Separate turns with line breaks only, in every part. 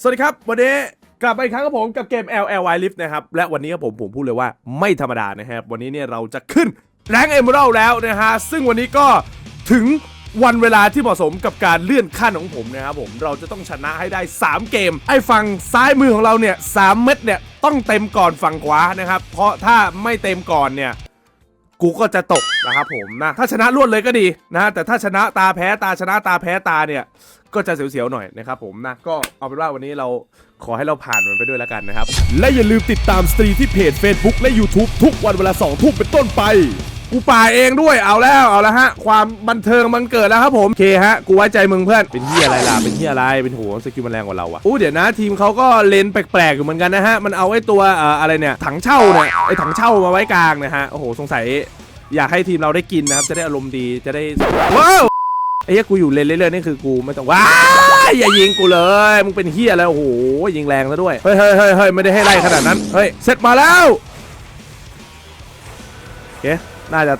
สวัสดีครับ วันนี้กลับมาอีกครั้งกับผมกับเกม LLY Lift นะครับ และวันนี้ครับผมผมพูดเลยว่าไม่ธรรมดานะครับ วันนี้เนี่ยเราจะขึ้นแรงเอเมอรัลแล้วนะฮะ ซึ่งวันนี้ก็ถึงวันเวลาที่เหมาะสมกับการเลื่อนขั้นของผมนะครับผมเราจะต้องชนะให้ได้ 3 เกม ไอ้ฝั่งซ้ายมือของเราเนี่ยสามเม็ดเนี่ยต้องเต็มก่อนฝั่งขวานะครับ เพราะถ้าไม่เต็มก่อนเนี่ยกูก็จะตกนะครับผมนะถ้าชนะรวดเลยก็ดีนะแต่ถ้าชนะตาแพ้ตาชนะตาแพ้ตาเนี่ย ก็จะเสียวๆหน่อยนะครับผมนะก็เอาเป็นว่าวันนี้เราขอให้เราผ่านมันไปด้วยแล้วกันนะครับ
และอย่าลืมติดตามสตรีที่เพจ Facebook และ YouTube ทุกวันเวลา2ทุ่มเป็นต้นไป
กูป่าเองด้วยเอาแล้วเอาแล้วฮะ ความบันเทิงมันเกิดแล้วครับผมโอเคฮะกูไว้ใจมึงเพื่อนเป็นเฮียอะไรล่ะเป็นเฮียอะไรเป็นโหสกิลมันแรงกว่าเราอะอู้เดี๋ยวนะทีมเขาก็เลนแปลกๆอยู่เหมือนกันนะฮะมันเอาไอ้ตัวเอ่ออะไรเนี่ยถังเช่าเนี่ยไอ้ถังเช่ามาไว้กลางนะฮะโอ้โหสงสัยอยากให้ทีมเราได้กินนะครับจะได้อารมณ์ดีจะได้ว้าว ไอ้เหี้ยกูอยู่เลนเรื่อยๆนี่คือกูไม่ต้องว้ายอย่ายิงกูเลยมึงเป็นเฮียแล้วโอ้โหยิงแรงซะด้วยเฮ้ยเฮ้ยเฮ้ยเฮ้ยไม่ได้ให้ไล่ขนาดนั้นเฮ้ยเสร็จมาแล้วโอเคน่าจะ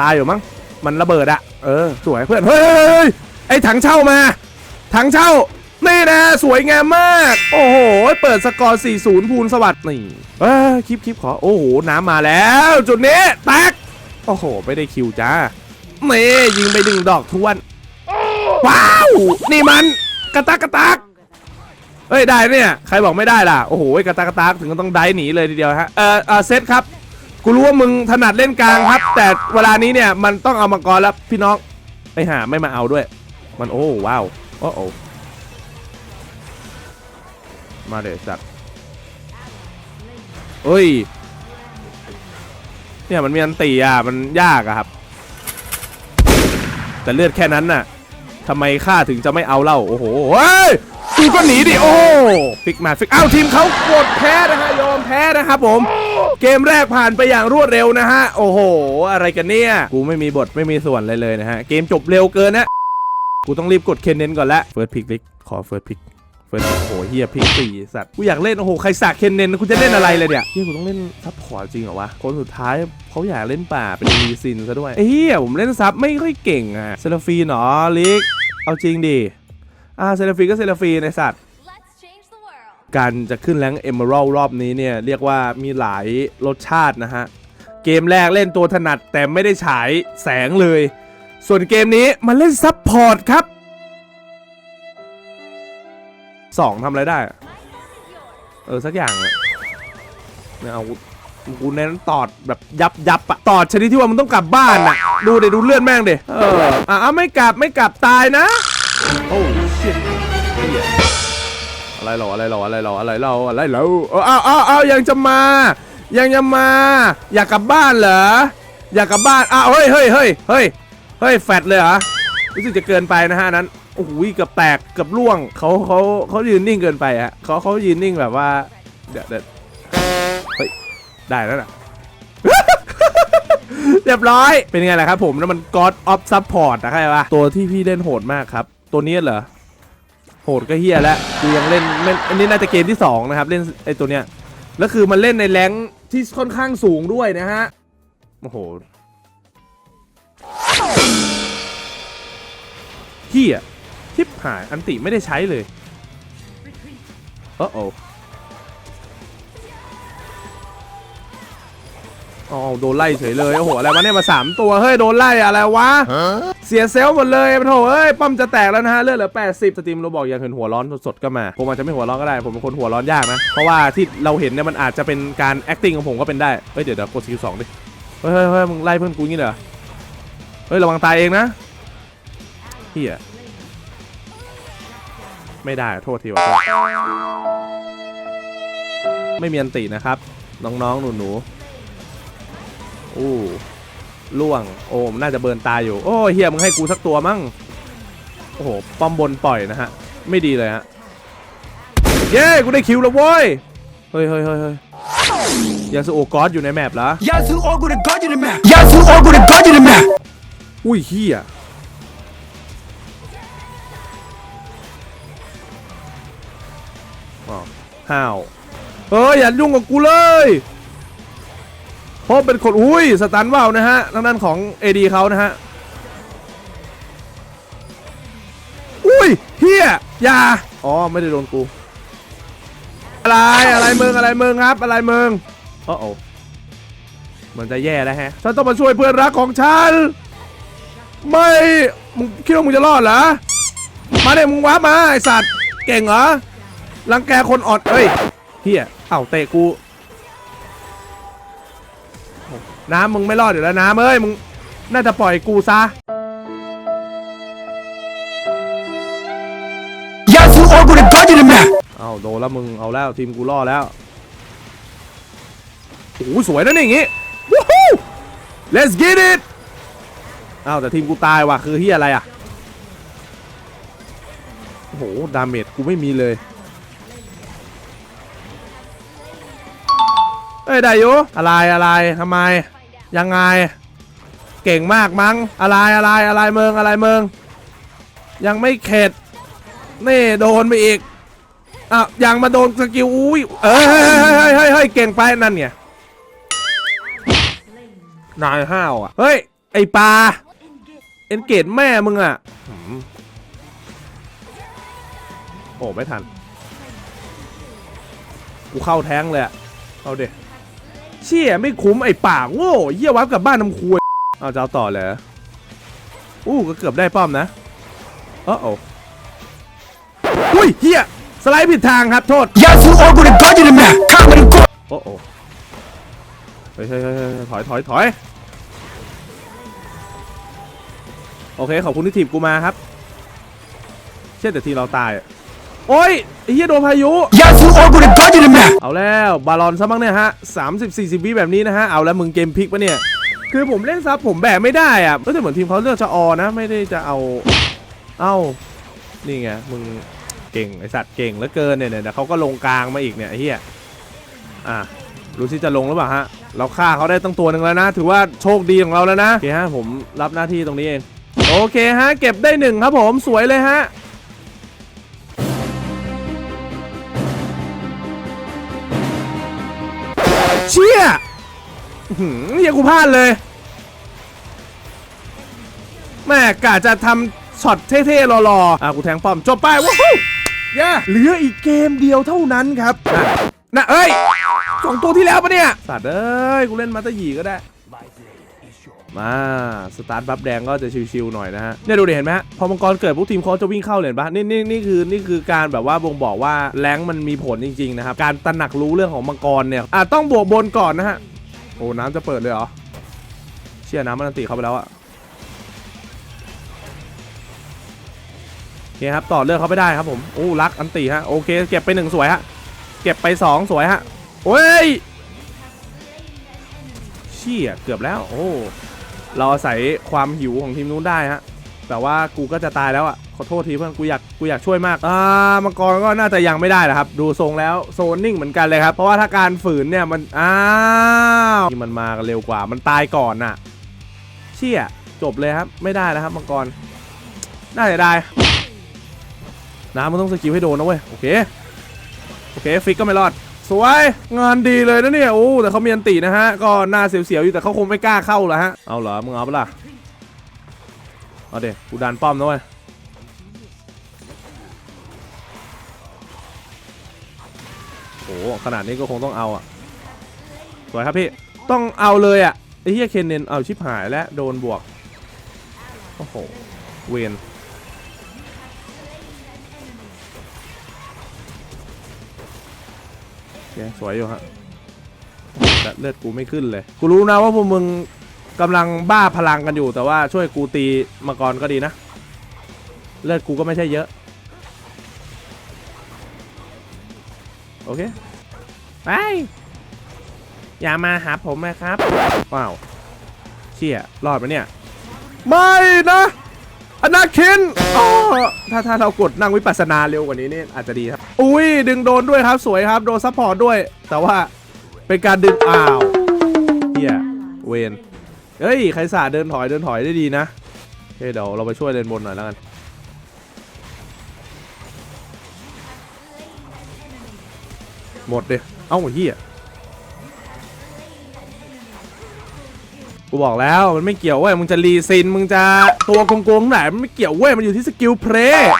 ตายอยู่มั้งมันระเบิดอะเออสวยเพื่อนเฮ้ยเฮ้ยเฮ้ยไอ้ถังเช่ามาถังเช่านี่นะสวยงามมาก โอ้โห เปิดสกอร์ 40 ภูลสวัสดิ์นี่เออคลิปคลิปขอ โอ้โห น้ำมาแล้ว จุดนี้แตกโอ้โห ไม่ได้คิวจ้านี่ยิงไปหนึ่งดอกทวน ว้าว นี่มันกระตักกระตักเฮ้ยได้เนี่ย ใครบอกไม่ได้ล่ะ โอ้โหกระตักกระตักถึงก็ต้องได้หนีเลยทีเดียวฮะ เออเออเซตครับ กูรู้ว่ามึงถนัดเล่นกลางครับ แต่เวลานี้เนี่ยมันต้องเอามังกรแล้วพี่น้อง ไปหาไม่มาเอาด้วย มันโอ้ว้าว โอ้โอมาเลยสัตว์เฮ้ย เนี่ยมันมีอันตีอะ มันยากอะครับ แต่เลือดแค่นั้นน่ะ ทำไมข้าถึงจะไม่เอาเล่า โอ้โหเฮ้ยกูก็หนีดิ โอ้ฟิกมาฟิกอ้าวทีมเขากดแพ้นะฮะยอมแพ้นะครับผม เกมแรกผ่านไปอย่างรวดเร็วนะฮะ โอ้โห อะไรกันเนี่ย กูไม่มีบทไม่มีส่วนอะไรเลยนะฮะ เกมจบเร็วเกินนะ กูต้องรีบกดเคนเนนก่อนละเฟิร์สพิกลิกขอเฟิร์สพิกเฟิร์สโอ้โหเฮียพิกสี่สัตว์กูอยากเล่น โอ้โห ใครสักเคนเนนกูจะเล่นอะไรเลยเนี่ยเฮียกูต้องเล่นซับพอร์ตจริงเหรอวะ คนสุดท้ายเขาอยากเล่นป่าเป็นรีซินซะด้วยเฮียผมเล่นซับไม่ค่อยเก่งอะเซลฟีนเหรอลิก เอาจริงดิอ่าเซลฟีก็เซลฟีในสัตว์
Let's change the world.
การจะขึ้นแรงเอเมอรัลรอบนี้เนี่ย เรียกว่ามีหลายรสชาตินะฮะ เกมแรกเล่นตัวถนัดแต่ไม่ได้ฉายแสงเลย ส่วนเกมนี้มาเล่นซับพอร์ตครับสองทำอะไรได้อะเออ สักอย่างอะเนี่ยเอา กูเน้นตอดแบบยับยับอะตอดชนิดที่ว่ามันต้องกลับบ้านอะดูเดี๋ยวดูเลื่อนแม่งเดี๋เอออะไม่กลับไม่กลับตายนะ โอ้ชิตอะไรหรออะไรหรออะไรหรออะไรหรออะไรหรอเออเอาเอาเอายังจะมา ยังจะมา อยากกลับบ้านเหรออยากกลับบ้านอ้าวเฮ้ยเฮ้ยเฮ้ยเฮ้ยเฮ้ยแฟดเลยเหรอรู้สึกจะเกินไปนะฮะนั้นโอ้โหเกือบแตกเกือบล่วงเขาเขาเขายืนนิ่งเกินไปฮะเขาเขายืนนิ่งแบบว่าเดี๋ยวเดี๋ยวเฮ้ย ได้แล้วน่ะเรียบร้อย เป็นไงล่ะครับผมนั่นมัน God of Support นะใช่ปะตัวที่พี่เล่นโหดมากครับ ตัวนี้เหรอ โหดก็เฮียแล้วกูยังเล่นเล่นอันนี้น่าจะเกมที่ 2 นะครับ เล่นไอตัวเนี้ย แล้วคือมันเล่นในแรงค์ที่ค่อนข้างสูงด้วยนะฮะ โอ้โหเฮียทิปหายอันติไม่ได้ใช้เลยเออโอ อ๋อโดนไล่เฉยเลยโอ้โหอะไรวะเนี่ยมาสามตัวเฮ้ยโดนไล่อะไรวะเสียเซลล์หมดเลยโถเอ้ยป้อมจะแตกแล้วนะฮะเลือดเหลือ80สตรีมเราบอกอยากเห็นหัวร้อนสดๆก็มาผมอาจจะไม่หัวร้อนก็ได้ผมเป็นคนหัวร้อนยากนะเพราะว่าที่เราเห็นเนี่ยมันอาจจะเป็นการ acting ของผมก็เป็นได้เฮ้ยเดี๋ยวเดี๋ยวกดสกิลสองดิเฮ้ยเฮ้ยเฮ้ยมึงไล่เพื่อนกูงี้เหรอเฮ้ยระวังตายเองนะเฮียไม่ได้โทษทีวะไม่มีอันตินะครับน้องๆหนูๆ อู้ล่วง โอ้มน่าจะเบิร์นตายอยู่ โอ้เฮียมึงให้กูสักตัวมั้งโอ้โห ป้อมบนปล่อยนะฮะ ไม่ดีเลยฮะ เย้ กูได้คิวแล้วเว้ย เฮ้ยเฮ้ยเฮ้ยเฮ้ยยาสุโอกอสอยู่ในแมปเหรอ
Yasu Orgu the God in the map Yasu Orgu the God in the map
อุ้ยเฮียอ๋อห้าว เฮ้ยอย่ายุ่งกับกูเลย เพราะเป็นคนอุ้ยสตันว่าวนะฮะทางด้านของ AD เขานะฮะอุ้ยเฮียยาอ๋อไม่ได้โดนกู อะไรอะไรมึงอะไรมึงครับ อะไรมึงโอ้โอเหมือนจะแย่แล้วฮะฉันต้องมาช่วยเพื่อนรักของฉันไม่มึงคิดว่ามึงจะรอดเหรอมาเนี่ยมึงว้ามาไอสัตว์เก่งเหรอรังแกคนอ่อนเอ้ยเฮียเอ้าเตะกู น้ำมึงไม่รอดอยู่แล้วน้ำเอ้ยมึงน่าจะปล่อยกูซะ
ยาสูโอกูเด็กก็จะ
เด็กแม่เอาโดนแล้วมึงเอาแล้วทีมกูรอดแล้วโอ้สวยนะนี่อย่างงี้ let's get it เอ้าแต่ทีมกูตายว่ะคือเฮียอะไรอะโอ้โหดาเมจกูไม่มีเลยเอ้ยได้ยุอะไรอะไรทำไม ยังไง เก่งมากมั้ง อะไรอะไรอะไรเมืองอะไรเมือง ยังไม่เข็ด นี่โดนไปอีกอ้าวยังมาโดนสกิลอุ้ยเอ้ยเฮ้ยเฮ้ยเฮ้ยเก่งไปนั่นไงนายห้าวอะ เฮ้ย ไอปลาเอ็นเกตแม่มึงอะหืมโอ้ ไม่ทัน กูเข้าแท้งเลยอะเอาเด็ เชี่ยไม่คุ้มไอ้ป่าโง่เยี่ยวับกับบ้านน้ำควยอ้าจะเอาต่อเลยอู้ก็เกือบได้ป้อมนะเออโอ้อุ้ยเฮียสไลด์ผิดทางครับโทษ
ยาซูโอกูจะกอดยู่ใน
แม่ข้างมันกดโอ้โหเฮ้ยเฮ้ยถอยถอยถอยโอเคขอบคุณที่ถีบกูมาครับ เช่นแต่ทีเราตายอะ โอ้ยเฮียโดนพายุ
Y'all two are gonna go to the
เอาแล้วบาลอนซะบ้างเนี่ยฮะสามสิบสี่สิบวิแบบนี้นะฮะ เอาแล้วมึงเกมพลิกปะเนี่ย คือผมเล่นซับผมแบกไม่ได้อะก็แต่เหมือนทีมเขาเลือกจะออนะ ไม่ได้จะเอา เอ้า นี่ไง มึงเก่ง ไอสัตว์เก่งเหลือเกินเนี่ยเนี่ยเขาก็ลงกลางมาอีกเนี่ยเฮียอะรู้สิจะลงหรือเปล่าฮะ เราฆ่าเขาได้ตั้งตัวหนึ่งแล้วนะ ถือว่าโชคดีของเราแล้วนะ โอเคฮะผมรับหน้าที่ตรงนี้เอง โอเคฮะ เก็บได้หนึ่งครับผมสวยเลยฮะ เชี่ยอื้อหือเฮียกูพลาดเลย แม่กะจะทำช็อตเท่ๆรอๆ อะกูแทงป้อมจบไปว้าวเย้เหลืออีกเกมเดียวเท่านั้นครับน่ะน่ะ เอ้ยสองตัวที่แล้วปะเนี่ย สัตว์เอ้ย กูเล่นมาตะหยีก็ได้ มาสตาร์ทบัฟแดงก็จะชิวๆหน่อยนะฮะเนี่ยดูดิเห็นไหมฮะพอมังกรเกิดพวกทีมเขาจะวิ่งเข้าเลยเห็นปะนี่นี่นี่คือนี่คือการแบบว่าบ่งบอกว่าแรงมันมีผลจริงๆนะครับการตระหนักรู้เรื่องของมังกรเนี่ยอะต้องบวกบนก่อนนะฮะโอ้น้ำจะเปิดเลยเหรอเชี่ยน้ำมันติเข้าไปแล้วอะโอเคครับต่อเลือกเขาไปได้ครับผมโอ้รักอันติฮะโอเคเก็บไปหนึ่งสวยฮะเก็บไปสองสวยฮะโอ้ยเชี่ยเกือบแล้วโอ้ เราอาศัยความหิวของทีมนู้นได้ฮะแต่ว่ากูก็จะตายแล้วอะขอโทษทีเพื่อนกูอยากกูอยากช่วยมากอ่ามังกรก็น่าจะยังไม่ได้นะครับ ดูทรงแล้วโซนนิ่งเหมือนกันเลยครับ เพราะว่าถ้าการฝืนเนี่ยมันอ้าวมันมากันเร็วกว่ามันตายก่อนน่ะ เชี่ยจบเลยครับไม่ได้แล้วครับมังกรน่าจะได้น้ำมันต้องสกิลให้โดนนะเว้ยโอเคโอเคฟิกก็ไม่รอด สวยงานดีเลยนะเนี่ยโอ้แต่เขามีอันตีนะฮะก็หน้าเสียวๆอยู่แต่เขาคงไม่กล้าเข้าหรอฮะเอาเหรอมึงเอาปะล่ะเอาเด็กูดันป้อมนะเว้ยโอ้ขนาดนี้ก็คงต้องเอาอะสวยครับพี่ต้องเอาเลยอะไอ้เหี้ยเคนเนนเอาชิบหายแล้วโดนบวกโอ้โหเวน สวยอยู่ฮะแต่เลือดกูไม่ขึ้นเลย กูรู้นะว่าพวกมึงกำลังบ้าพลังกันอยู่ แต่ว่าช่วยกูตีมาก่อนก็ดีนะ เลือดกูก็ไม่ใช่เยอะ โอเค ไป อย่ามาหาผมนะครับว้าวเชี่ยรอดไหมเนี่ย ไม่นะ นาคินอ้อถ้าถ้าเรากดนั่งวิปัสสนาเร็วกว่านี้นี่อาจจะดีครับ อุ้ยดึงโดนด้วยครับสวยครับโดนซัพพอร์ตด้วย แต่ว่าเป็นการดึงอ้าวเฮียเวนเฮ้ยใครสาเดินถอยเดินถอยได้ดีนะโอเคเดี๋ยวเราไปช่วยเลนบนหน่อยแล้วกันหมดเลยเอ้าเฮีย กูบอกแล้วมันไม่เกี่ยวเว้ยมึงจะรีซินมึงจะตัวโกงๆไหนมันไม่เกี่ยวเว้ยมันอยู่ที่สกิลเพลย์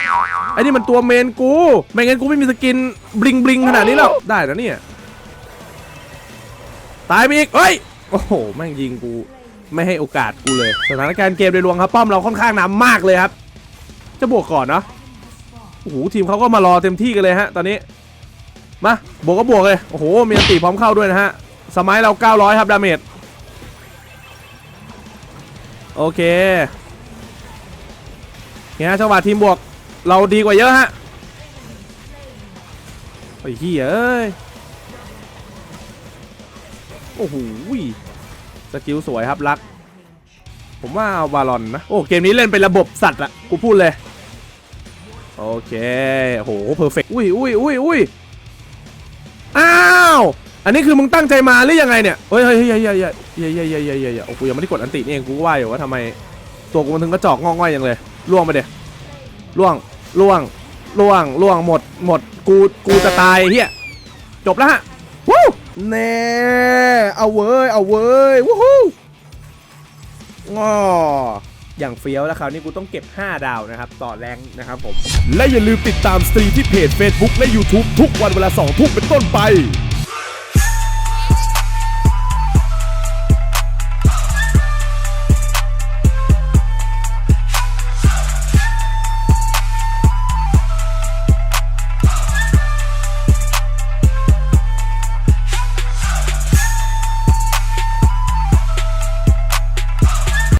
ไอ้นี่มันตัวเมนกู ไม่งั้นกูไม่มีสกินบลิงบลิงขนาดนี้แล้วได้นะเนี่ยตายไปอีกเฮ้ยโอ้โหแม่งยิงกูไม่ให้โอกาสกูเลยสถานการณ์เกมโดยรวมครับป้อมเราค่อนข้างนำมากเลยครับ จะบวกก่อนเนาะโอ้โหทีมเขาก็มารอเต็มที่กันเลยฮะ ตอนนี้มาบวกก็บวกเลยโอ้โหมีอันตีพร้อมเข้าด้วยนะฮะสมัยเรา 900 ครับดาเมจ โอเคเนี่ยจังหวะทีมบวกเราดีกว่าเยอะฮะไอ้เหี้ยเอ้ยโอ้โหสกิลสวยครับรัก ผมว่าเอาบาลอนนะโอ้เกมนี้เล่นเป็นระบบสัตว์อะกูพูดเลย โอเคโอ้โหเพอร์เฟกต์อุ้ยอุ้ยอุ้ยอุ้ยอ้าว อันนี้คือมึงตั้งใจมาหรือยังไงเนี่ยเฮ้ยเฮ้ยเฮ้ยเฮ้ยเฮ้ยเฮ้ยเฮ้ยเฮ้ยเฮ้ยเฮ้ยโอ้กูยังไม่ได้กดอันตินี่เองกูก็ว่าอยู่ว่าทำไมตัวกูมันถึงกระจอกงอง่อยอย่างเลยล่วงไปเดี๋ยล่วงล่วงล่วงล่วงหมดหมดกูกูจะตายเฮียจบแล้วฮะวู้แน่เอาเว้ยเอาเว้ยวู้ฮู้งออย่างเฟี้ยวแล้วคราวนี้กูต้องเก็บ 5 ดาวนะครับต่อแรงนะครับผม
และอย่าลืมติดตามสตรีมที่เพจ Facebook และ YouTube ทุกวันเวลา 2 ทุ่มเป็นต้นไป